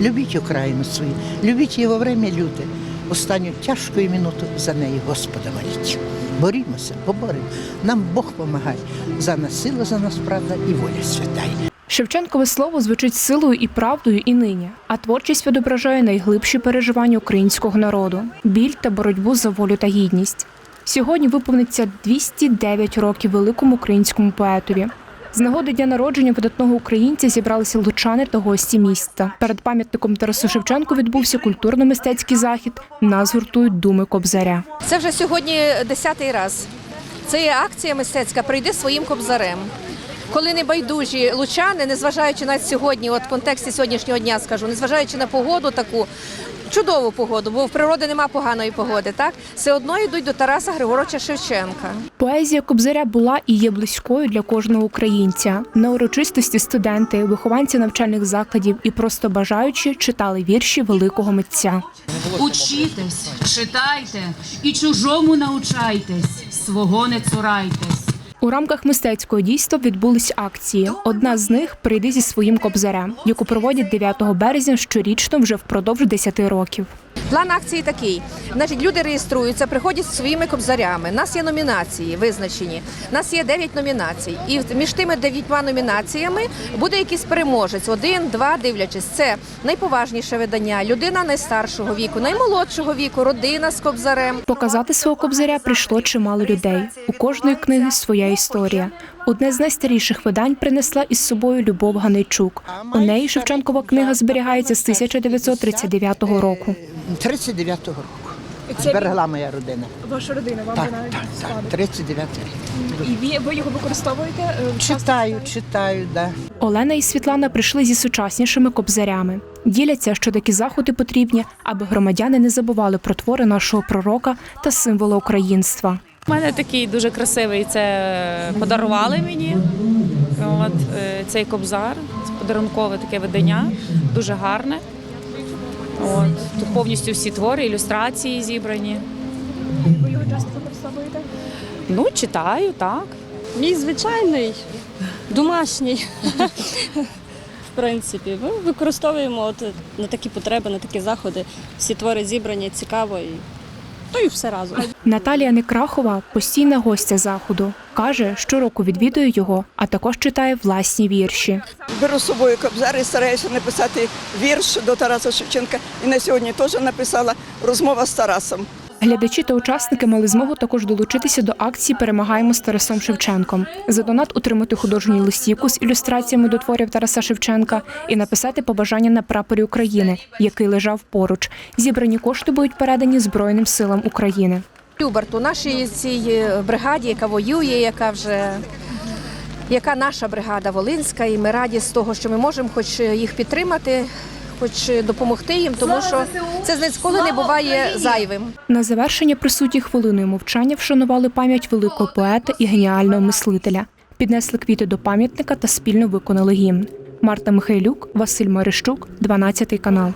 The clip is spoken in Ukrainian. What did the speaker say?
Любіть Україну свою, любіть її во время люте. Останню тяжку минуту за неї Господа моліть. Борімося, поборемо. Нам Бог помагає. За нас сила, за нас правда і воля святая. Шевченкове слово звучить силою і правдою і нині, а творчість відображає найглибші переживання українського народу біль та боротьбу за волю та гідність. Сьогодні виповниться 209 років великому українському поетові. З нагоди дня народження видатного українця зібралися лучани та гості міста. Перед пам'ятником Тарасу Шевченку відбувся культурно-мистецький захід. Нас гуртують думи Кобзаря. Це вже сьогодні десятий раз. Це є акція мистецька Прийди своїм кобзарем. Коли небайдужі лучани, незважаючи на сьогодні, от в контексті сьогоднішнього дня скажу, незважаючи на погоду таку. Чудову погоду, бо в природи нема поганої погоди, так все одно йдуть до Тараса Григоровича Шевченка. Поезія Кобзаря була і є близькою для кожного українця. На урочистості студенти, вихованці навчальних закладів і просто бажаючі читали вірші великого митця. Учітесь, читайте і чужому научайтесь, свого не цурайтесь. У рамках мистецького дійства відбулись акції. Одна з них прийди зі своїм кобзарем, яку проводять 9 березня щорічно вже впродовж 10 років. План акції такий: значить, люди реєструються, приходять зі своїми кобзарями. У нас є номінації визначені. У нас є 9 номінацій. І між тими дев'ятьма номінаціями буде якийсь переможець. Один, два, дивлячись. Це найповажніше видання, людина найстаршого віку, наймолодшого віку, родина з кобзарем. Показати свого кобзаря прийшло чимало людей. У кожної книги своя історія. Одне з найстаріших видань принесла із собою Любов Ганейчук. У неї Шевченкова книга зберігається з 1939 року. 39-го року. Зберегла моя родина. Ваша родина вам Так, вона так, так. 39 рік. І ви, ви його використовуєте? е. Читаю, читаю, да. Олена і Світлана прийшли зі сучаснішими кобзарями. Діляться, що такі заходи потрібні, аби громадяни не забували про твори нашого пророка та символи українства. У мене такий дуже красивий. Це подарували мені. От е, цей кобзар, це подарункове таке видання, дуже гарне. От тут повністю всі твори, ілюстрації зібрані. Ви його часто використовуєте? Ну, читаю, так. Мій звичайний, домашній. В принципі, ми використовуємо от на такі потреби, на такі заходи. Всі твори зібрані, цікаво і то й все разом. Наталія Некрахова постійна гостя заходу. Каже, щороку відвідує його, а також читає власні вірші. Беру з собою кобзар і стараюся написати вірш до Тараса Шевченка. І на сьогодні теж написала розмова з Тарасом. Глядачі та учасники мали змогу також долучитися до акції Перемагаємо з Тарасом Шевченком. За донат отримати художню листівку з ілюстраціями до творів Тараса Шевченка і написати побажання на прапорі України, який лежав поруч. Зібрані кошти будуть передані Збройним силам України. Люберту, нашій цій е, бригаді, яка воює, яка вже яка наша бригада Волинська, і ми раді з того, що ми можемо хоч їх підтримати, хоч допомогти їм, тому що це ніколи не буває зайвим. На завершення присутні хвилиною мовчання вшанували пам'ять великого поета і геніального мислителя. Піднесли квіти до пам'ятника та спільно виконали гімн. Марта Михайлюк, Василь Марищук, 12 канал.